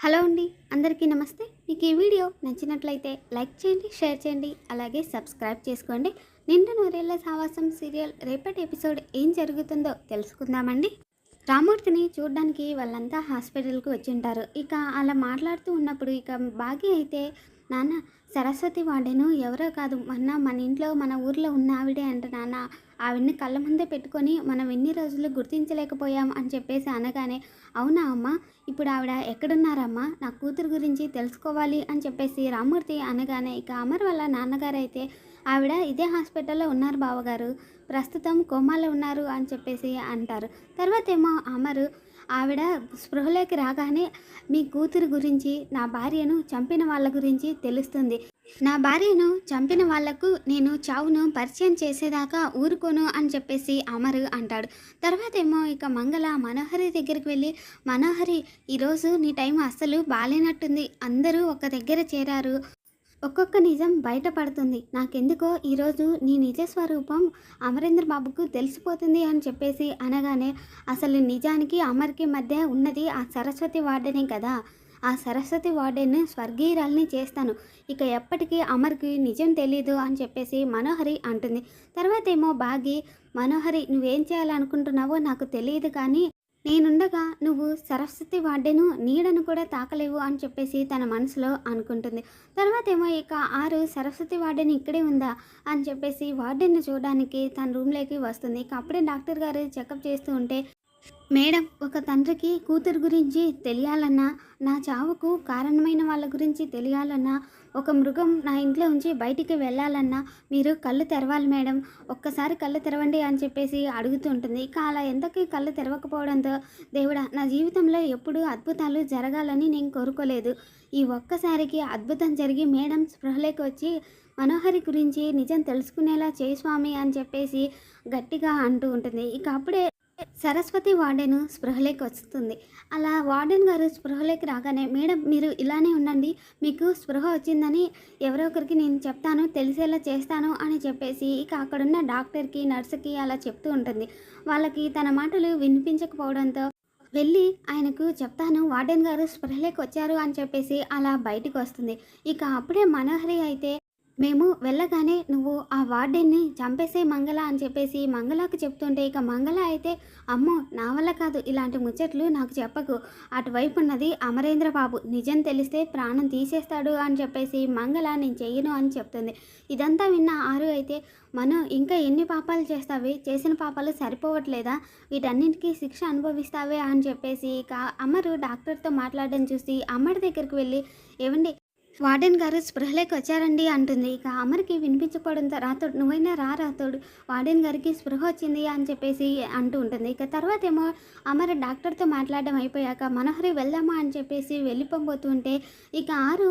Hello అండి అందరికీ నమస్తే. మీకు ఈ వీడియో నచ్చినట్లయితే లైక్ చేయండి షేర్ చేయండి అలాగే సబ్స్క్రైబ్ చేసుకోండి. నిండు నూరేళ్ళ సావాసం సీరియల్ రేపటి ఎపిసోడ్ ఏం జరుగుతుందో తెలుసుకుందామండి. రామూర్తిని చూడడానికి వాళ్ళంతా హాస్పిటల్కి వచ్చి ఉంటారు. ఇక అలా మాట్లాడుతూ ఉన్నప్పుడు ఇక బాగి అయితే నాన్న సరస్వతి వాడేను ఎవరో కాదు. మొన్న మన ఇంట్లో మన ఊర్లో ఉన్న ఆవిడే అంట నాన్న. ఆవిడ్ని కళ్ళ ముందే పెట్టుకొని మనం ఎన్ని రోజులు గుర్తించలేకపోయాం అని చెప్పేసి అనగానే అవునా అమ్మ ఇప్పుడు ఆవిడ ఎక్కడున్నారమ్మా? నా కూతురు గురించి తెలుసుకోవాలి అని చెప్పేసి రామూర్తి అనగానే ఇక అమర్ వాళ్ళ నాన్నగారు అయితే ఆవిడ ఇదే హాస్పిటల్లో ఉన్నారు బావగారు. ప్రస్తుతం కోమాలో ఉన్నారు అని చెప్పేసి అంటారు. తర్వాతేమో అమరు ఆవిడ స్పృహలోకి రాగానే మీ కూతురు గురించి నా భార్యను చంపిన వాళ్ళ గురించి తెలుస్తుంది. నా భార్యను చంపిన వాళ్ళకు నేను చావును పరిచయం చేసేదాకా ఊరుకోను అని చెప్పేసి అమరు అంటాడు. తర్వాత ఏమో ఇక మంగళ మనోహరి దగ్గరికి వెళ్ళి మనోహరి ఈరోజు నీ టైం అస్సలు బాగాలేనట్టుంది అందరూ ఒక దగ్గర చేరారు. ఒక్కొక్క నిజం బయటపడుతుంది. నాకెందుకో ఈరోజు నీ నిజ స్వరూపం అమరేంద్ర బాబుకు తెలిసిపోతుంది అని చెప్పేసి అనగానే అసలు నిజానికి అమర్కి మధ్య ఉన్నది ఆ సరస్వతి వార్డెనే కదా. ఆ సరస్వతి వార్డెన్ స్వర్గీయురాల్ని చేస్తాను. ఇక ఎప్పటికీ అమర్కి నిజం తెలీదు అని చెప్పేసి మనోహరి అంటుంది. తర్వాత ఏమో బాగి మనోహరి నువ్వేం చేయాలనుకుంటున్నావో నాకు తెలియదు కానీ నేనుండగా నువ్వు సరస్వతి వార్డెను నీడను కూడా తాకలేవు అని చెప్పేసి తన మనసులో అనుకుంటుంది. తర్వాత ఏమో ఇక ఆరు సరస్వతి వార్డెన్ ఇక్కడే ఉందా అని చెప్పేసి వార్డెన్ని చూడడానికి తన రూమ్లోకి వస్తుంది. ఇక అప్పుడే డాక్టర్ గారు చెకప్ చేస్తూ ఉంటే మేడం ఒక తండ్రికి కూతురు గురించి తెలియాలన్నా నా చావుకు కారణమైన వాళ్ళ గురించి తెలియాలన్నా ఒక మృగం నా ఇంట్లో ఉంచి బయటికి వెళ్ళాలన్నా మీరు కళ్ళు తెరవాలి మేడం. ఒక్కసారి కళ్ళు తెరవండి అని చెప్పేసి అడుగుతూ ఉంటుంది. ఇక అలా ఎంతకీ కళ్ళు తెరవకపోవడంతో దేవుడా నా జీవితంలో ఎప్పుడూ అద్భుతాలు జరగాలని నేను కోరుకోలేదు. ఈ ఒక్కసారికి అద్భుతం జరిగి మేడం స్పృహలోకి వచ్చి మనోహరి గురించి నిజం తెలుసుకునేలా చేయి స్వామి అని చెప్పేసి గట్టిగా అంటూ ఉంటుంది. ఇక అప్పుడే సరస్వతి వార్డెన్ స్పృహలోకి వస్తుంది. అలా వార్డెన్ గారు స్పృహలోకి రాగానే మేడం మీరు ఇలానే ఉండండి. మీకు స్పృహ వచ్చిందని ఎవరో ఒకరికి నేను చెప్తాను తెలిసేలా చేస్తాను అని చెప్పేసి ఇక అక్కడున్న డాక్టర్కి నర్సుకి అలా చెప్తూ ఉంటుంది. వాళ్ళకి తన మాటలు వినిపించకపోవడంతో వెళ్ళి ఆయనకు చెప్తాను వార్డెన్ గారు స్పృహలోకి వచ్చారు అని చెప్పేసి అలా బయటకు వస్తుంది. ఇక అప్పుడే మనోహరి అయితే మేము వెళ్ళగానే నువ్వు ఆ వార్డెన్ని చంపేసే మంగళ అని చెప్పేసి మంగళకు చెప్తుంటే ఇక మంగళ అయితే అమ్మో నా వల్ల కాదు ఇలాంటి ముచ్చట్లు నాకు చెప్పకు. అటువైపు ఉన్నది అమరేంద్ర బాబు నిజం తెలిస్తే ప్రాణం తీసేస్తాడు అని చెప్పేసి మంగళ నేను చెయ్యను అని చెప్తుంది. ఇదంతా విన్న ఆరు అయితే మనం ఇంకా ఎన్ని పాపాలు చేస్తావి? చేసిన పాపాలు సరిపోవట్లేదా? వీటన్నింటికీ శిక్ష అనుభవిస్తావే అని చెప్పేసి ఇక అమరు డాక్టర్తో మాట్లాడడం చూసి అమ్మడి దగ్గరికి వెళ్ళి ఏమండి వార్డెన్ గారు స్పృహలోకి వచ్చారండి అంటుంది. ఇక అమర్కి వినిపించకపోవడంతో రాతోడు నువ్వైనా రా రాతోడు వార్డెన్ గారికి స్పృహ వచ్చింది అని చెప్పేసి అంటూ ఉంటుంది. ఇక తర్వాత ఏమో అమర్ డాక్టర్తో మాట్లాడడం అయిపోయాక మనోహరి వెళ్దామా అని చెప్పేసి వెళ్ళిపోబోతుంటే ఇక ఆరు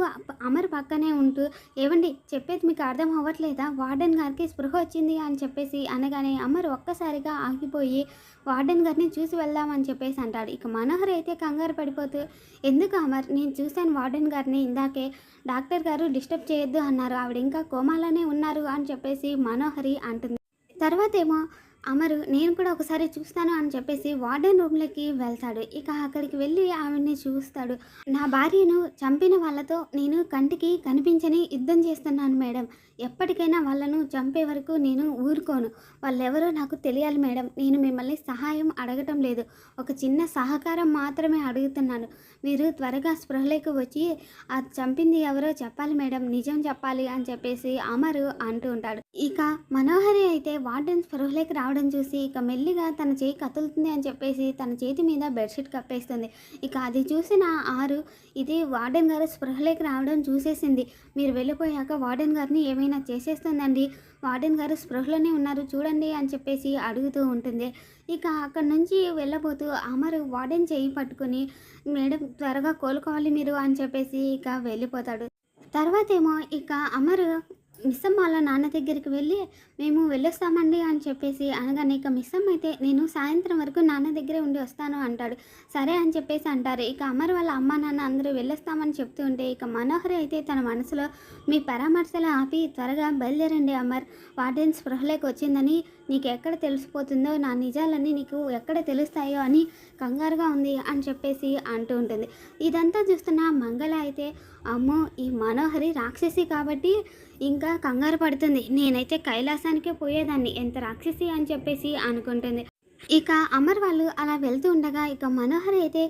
అమర్ పక్కనే ఉంటూ ఏవండి చెప్పేది మీకు అర్థం అవ్వట్లేదా? వార్డెన్ గారికి స్పృహ వచ్చింది అని చెప్పేసి అనగానే అమర్ ఒక్కసారిగా ఆగిపోయి వార్డెన్ గారిని చూసి వెళ్దామని చెప్పేసి అంటాడు. ఇక మనోహర్ అయితే కంగారు పడిపోతూ ఎందుకు అమర్? నేను చూశాను వార్డెన్ గారిని ఇందాకే డాక్టర్ గారు డిస్టర్బ్ చేయొద్దు అన్నారు. ఆవిడ ఇంకా కోమాలోనే ఉన్నారు అని చెప్పేసి మనోహరి అంటుంది. తర్వాత ఏమో అమరు నేను కూడా ఒకసారి చూస్తాను అని చెప్పేసి వార్డెన్ రూమ్లోకి వెళ్తాడు. ఇక అక్కడికి వెళ్ళి ఆవిడ్ని చూస్తాడు. నా భార్యను చంపిన వాళ్ళతో నేను కంటికి కనిపించని యుద్ధం చేస్తున్నాను మేడం. ఎప్పటికైనా వాళ్ళను చంపే వరకు నేను ఊరుకోను. వాళ్ళెవరో నాకు తెలియాలి మేడం. నేను మిమ్మల్ని సహాయం అడగటం లేదు. ఒక చిన్న సహకారం మాత్రమే అడుగుతున్నాను. మీరు త్వరగా స్పృహలోకి వచ్చి ఆ చంపింది ఎవరో చెప్పాలి మేడం. నిజం చెప్పాలి అని చెప్పేసి అమరు అంటూ ఉంటాడు. ఇక మనోహరి అయితే వార్డెన్ స్పృహలోకి రావడం చూసి ఇక మెల్లిగా తన చేయి కదులుతుంది అని చెప్పేసి తన చేతి మీద బెడ్షీట్ కప్పేస్తుంది. ఇక అది చూసిన ఆరు ఇది వార్డెన్ గారు స్పృహలోకి రావడం చూసేసింది. మీరు వెళ్ళిపోయాక వార్డెన్ గారిని ఏమైనా చేసేస్తుందండి? వార్డెన్ గారు స్పృహలోనే ఉన్నారు చూడండి అని చెప్పేసి అడుగుతూ ఉంటుంది. ఇక అక్కడి నుంచి వెళ్ళబోతూ అమరు వార్డెన్ చేయి పట్టుకుని మేడం త్వరగా కోలుకోవాలి మీరు అని చెప్పేసి ఇక వెళ్ళిపోతాడు. తర్వాత ఏమో ఇక అమరు మిస్సమ్మ వాళ్ళ నాన్న దగ్గరికి వెళ్ళి మేము వెళ్ళొస్తామండి అని చెప్పేసి అనగానే ఇక మిస్సమ్మ అయితే నేను సాయంత్రం వరకు నాన్న దగ్గరే ఉండి వస్తాను అంటాడు. సరే అని చెప్పేసి అంటారు. ఇక అమర్ వాళ్ళ అమ్మ నాన్న అందరూ వెళ్ళొస్తామని చెప్తూ ఉంటే ఇక మనోహర్ అయితే తన మనసులో మీ పరామర్శలు ఆపి త్వరగా బయలుదేరండి అమర్. వార్డెన్ స్పృహలోకి వచ్చిందని నీకు ఎక్కడ తెలిసిపోతుందో నా నిజాలన్నీ నీకు ఎక్కడ తెలుస్తాయో అని కంగారుగా ఉంది అని చెప్పేసి అంటూ ఉంటుంది. ఇదంతా చూస్తున్న మంగళ అయితే అమ్మో ఈ మనోహరి రాక్షసి కాబట్టి ఇంకా కంగారు పడుతుంది. నేనైతే కైలాసానికే పోయేదాన్ని. ఎంత రాక్షసి అని చెప్పేసి అనుకుంటుంది. ఇక అమర్ వాళ్ళు అలా వెళ్తూ ఉండగా ఇక మనోహర్ అయితే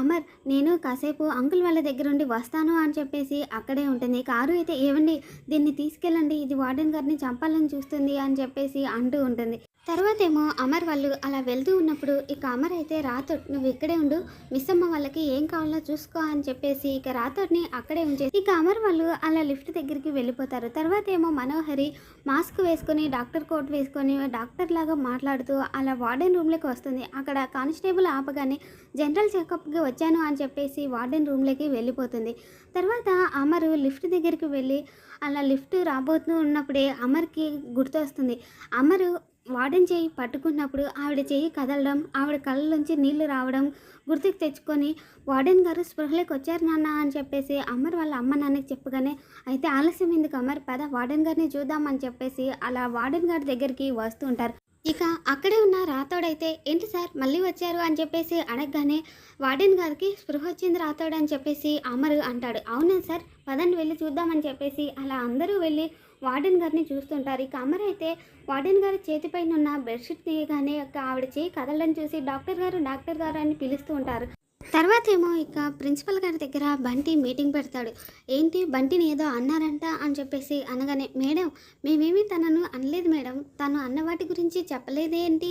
అమర్ నేను కాసేపు అంకుల్ వాళ్ళ దగ్గర ఉండి వస్తాను అని చెప్పేసి అక్కడే ఉంటుంది. కారు అయితే ఏమండి దీన్ని తీసుకెళ్ళండి ఇది వార్డెన్ గారిని చంపాలని చూస్తుంది అని చెప్పేసి అంటూ ఉంటుంది. తర్వాత ఏమో అమర్ వాళ్ళు అలా వెళ్తూ ఉన్నప్పుడు ఇక అమర్ అయితే రాథోడ్ నువ్వు ఇక్కడే ఉండు మిస్ అమ్మ వాళ్ళకి ఏం కావాలో చూసుకో అని చెప్పేసి ఇక రాథోడ్ని అక్కడే ఉంచేసి ఇక అమర్ వాళ్ళు అలా లిఫ్ట్ దగ్గరికి వెళ్ళిపోతారు. తర్వాత ఏమో మనోహరి మాస్క్ వేసుకొని డాక్టర్ కోట్ వేసుకొని డాక్టర్ లాగా మాట్లాడుతూ అలా వార్డెన్ రూమ్లోకి వస్తుంది. అక్కడ కానిస్టేబుల్ ఆపగానే జనరల్ చెకప్కి వచ్చాను అని చెప్పేసి వార్డెన్ రూమ్లోకి వెళ్ళిపోతుంది. తర్వాత అమరు లిఫ్ట్ దగ్గరికి వెళ్ళి అలా లిఫ్ట్ రాబోతూ ఉన్నప్పుడే అమర్కి గుర్తొస్తుంది. అమరు వార్డెన్ చేయి పట్టుకున్నప్పుడు ఆవిడ చేయి కదలడం ఆవిడ కళ్ళలోంచి నీళ్ళు రావడం గుర్తుకు తెచ్చుకొని వార్డెన్ గారు స్పృహలోకి వచ్చారు నాన్న అని చెప్పేసి అమర్ వాళ్ళ అమ్మ నాన్నకి చెప్పగానే అయితే ఆలస్యం ఎందుకు అమర్? పద వార్డెన్ గారిని చూద్దామని చెప్పేసి అలా వార్డెన్ గారి దగ్గరికి వస్తూ ఉంటారు. ఇక అక్కడే ఉన్న రాతోడైతే ఏంటి సార్ మళ్ళీ వచ్చారు? అని చెప్పేసి అడగగానే వార్డెన్ గారికి స్పృహ వచ్చింది రాతోడు అని చెప్పేసి అమరు అంటాడు. అవునా సార్? పదండి వెళ్ళి చూద్దామని చెప్పేసి అలా అందరూ వెళ్ళి వార్డెన్ గారిని చూస్తుంటారు. ఇక అమర్ అయితే వార్డెన్ గారి చేతిపైన ఉన్న బెడ్షీట్ తీయగానే ఆవిడ చేయి కదలని చూసి డాక్టర్ గారు డాక్టర్ గారు అని పిలుస్తూ ఉంటారు. తర్వాత ఏమో ఇక ప్రిన్సిపల్ గారి దగ్గర బంటి మీటింగ్ పెడతాడు. ఏంటి? బంటిని ఏదో అన్నారంట అని చెప్పేసి అనగానే మేడం మేమేమి తనను అనలేదు మేడం. తను అన్న వాటి గురించి చెప్పలేదేంటి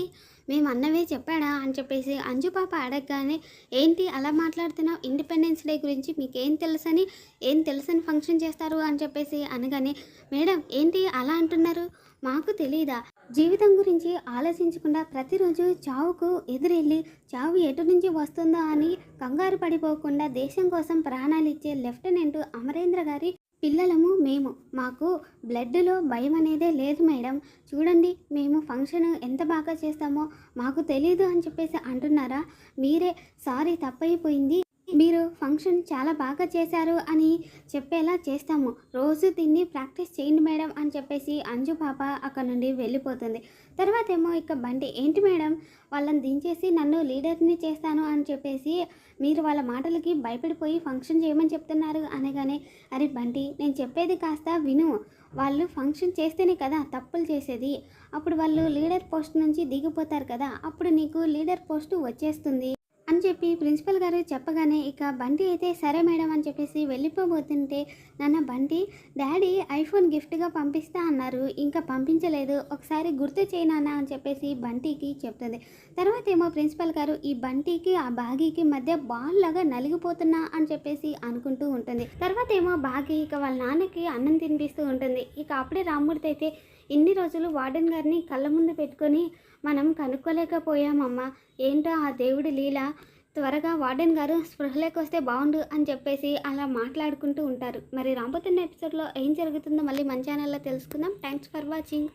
మేము అన్నవే చెప్పాడా? అని చెప్పేసి అంజు పాప అడగగానే ఏంటి? అలా మాట్లాడుతున్నావు? ఇండిపెండెన్స్ డే గురించి మీకేం తెలుసని ఏం తెలుసని ఫంక్షన్ చేస్తారు? అని చెప్పేసి అనగానే మేడం ఏంటి? అలా అంటున్నారు? మాకు తెలియదా జీవితం గురించి ఆలోచించకుండా ప్రతిరోజు చావుకు ఎదురెళ్ళి చావు ఎటు నుంచి వస్తుందో అని కంగారు పడిపోకుండా దేశం కోసం ప్రాణాలు ఇచ్చే లెఫ్టినెంట్ అమరేంద్ర గారి పిల్లలము మేము. మాకు బ్లడ్లో భయం అనేదే లేదు మేడం. చూడండి మేము ఫంక్షన్ ఎంత బాగా చేస్తామో మాకు తెలియదు అని చెప్పేసి అంటున్నారా? మీరే సారీ తప్పైపోయింది. మీరు ఫంక్షన్ చాలా బాగా చేశారు అని చెప్పేలా చేస్తాము. రోజు దీన్ని ప్రాక్టీస్ చేయండి మేడం అని చెప్పేసి అంజు పాప అక్కడ నుండి వెళ్ళిపోతుంది. తర్వాత ఏమో ఇక బండి ఏంటి మేడం? వాళ్ళని దించేసి నన్ను లీడర్ని చేస్తాను అని చెప్పేసి మీరు వాళ్ళ మాటలకి భయపడిపోయి ఫంక్షన్ చేయమని చెప్తున్నారు అనగానే అరే బంటి నేను చెప్పేది కాస్త విను. వాళ్ళు ఫంక్షన్ చేస్తేనే కదా తప్పులు చేసేది. అప్పుడు వాళ్ళు లీడర్ పోస్ట్ నుంచి దిగిపోతారు కదా అప్పుడు నీకు లీడర్ పోస్ట్ వచ్చేస్తుంది. అని చెప్పి ప్రిన్సిపల్ గారు చెప్పగానే ఇక బంటి అయితే సరే మేడం అని చెప్పేసి వెళ్ళిపోబోతుంటే నాన్న బంటి డాడీ ఐఫోన్ గిఫ్ట్గా పంపిస్తా అన్నారు. ఇంకా పంపించలేదు. ఒకసారి గుర్తు చేయనానా అని చెప్పేసి బంటికి చెప్తుంది. తర్వాత ఏమో ప్రిన్సిపల్ గారు ఈ బంటికి ఆ బాగీకి మధ్య బాల్ లాగా నలిగిపోతున్నా అని చెప్పేసి అనుకుంటూ ఉంటుంది. తర్వాత ఏమో బాగి ఇక వాళ్ళ నాన్నకి అన్నం తినిపిస్తూ ఉంటుంది. ఇక అప్పుడే రామ్మూర్తి అయితే ఇన్ని రోజులు వార్డెన్ గారిని కళ్ళ ముందు పెట్టుకొని మనం కనుక్కోలేకపోయామమ్మా. ఏంటో ఆ దేవుడి లీల. త్వరగా వార్డెన్ గారు స్పృహలోకి వస్తే బాగుండు అని చెప్పేసి అలా మాట్లాడుకుంటూ ఉంటారు. మరి రాబోతున్న ఎపిసోడ్లో ఏం జరుగుతుందో మళ్ళీ మన ఛానల్లో తెలుసుకుందాం. Thanks for watching.